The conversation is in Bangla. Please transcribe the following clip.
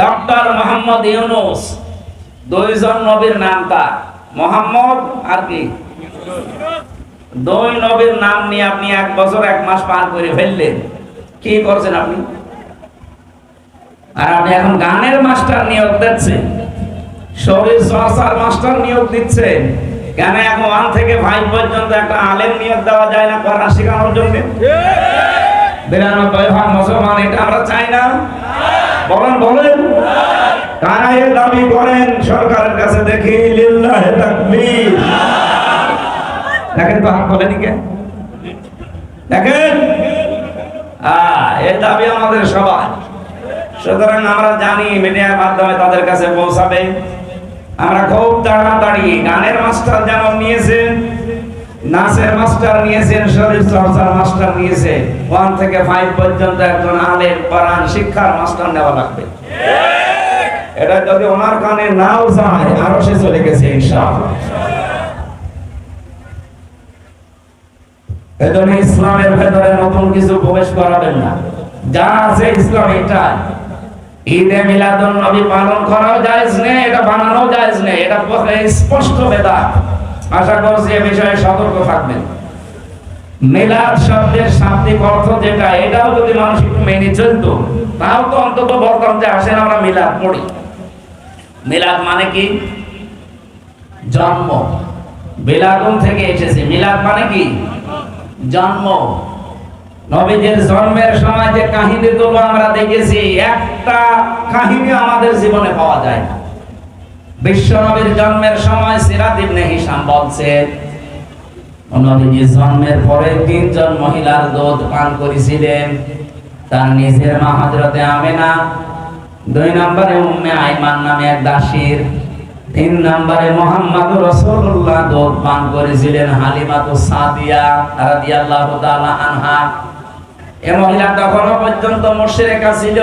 ডক্টর মোহাম্মদ ইউনুস, দুইজন নবীর নাম তার মোহাম্মদ আর কি? দুই নবীর নাম নিয়ে আপনি এক বছর, এক মাস পার করে ফেললেন। কি করছেন আপনি? আর আপনি এখন গানের মাস্টার নিয়োগ দিচ্ছেন। শরীর চর্চার মাস্টার নিয়োগ দিচ্ছেন। কেন এখন ওয়ান থেকে ফাইভ পর্যন্ত একটা আলেম নিয়োগ দেওয়া যায় না কোরআন শেখানোর জন্য? বিরানব্বই ভাগ মুসলমান, এটা আমরা চাই না। বলেন বলেন? কারা এর দাবি করেন? সরকারের কাছে দেখি লিল্লাহে তাকবীর। দেখেন তো হাত বলেনি কে? দেখেন? এর দাবি আমাদের সবার। সুতরাং আমরা জানি মিডিয়ার মাধ্যমে তাদের কাছে পৌঁছাবে। আমরা খুব তাড়াতাড়ি গানের মাস্টার যেমন নিয়েছেন নাচের মাস্টার নিয়েছেন শরীর চর্চার মাস্টার নিয়েছে। ওয়ান থেকে ফাইভ পর্যন্ত একজন আলেম, কোরআন শিক্ষার মাস্টার নেওয়া লাগবে। এটা যদি ওনার কানে নাও যায়, আরও সে চলে গেছে, ইনশাআল্লাহ। ইসলামের ভেতরে নতুন কিছু প্রবেশ করাবেন না। যা আছে ইসলাম এটাই। ঈদে মিলাদুন নবী পালন করাও জায়েজ নেই, এটা বানানো জায়েজ নেই। এটা স্পষ্ট বেদাত। আশা করছি এ বিষয়ে সতর্ক থাকবেন। মিলাদ শব্দের শাব্দিক অর্থ যেটা, এটাও যদি মানুষ একটু মেনে চলতো, তাও তো অন্তত আসেন আমরা মিলাদ পড়ি। মিলাদ মানে কি? জন্ম। বিলাদুন থেকে এসেছে। মিলাদ মানে কি? জন্ম। নবীদের জন্মের সময় যে কাহিনীগুলো আমরা দেখেছি, একটা কাহিনী আমাদের জীবনে পাওয়া যায় না। বিশ্ব নবীর জন্মের সময় সিরাত ইবনে হিসাম বলছে নবীজি জন্মের পরে তিনজন মহিলার দুধ পান করেছিলেন। তার নিজের মা হযরতে আমেনা, দুই নম্বরে উম্মে আইমান নামে এক দাসীর, তিন নম্বরে মোহাম্মদ রসুল্লাহ দুধ পান করেছিলেন হালিমাতু সাদিয়া রাদিয়াল্লাহু তাআলা আনহা। এ মহিলা তখনও পর্যন্ত মুশরিকা ছিল।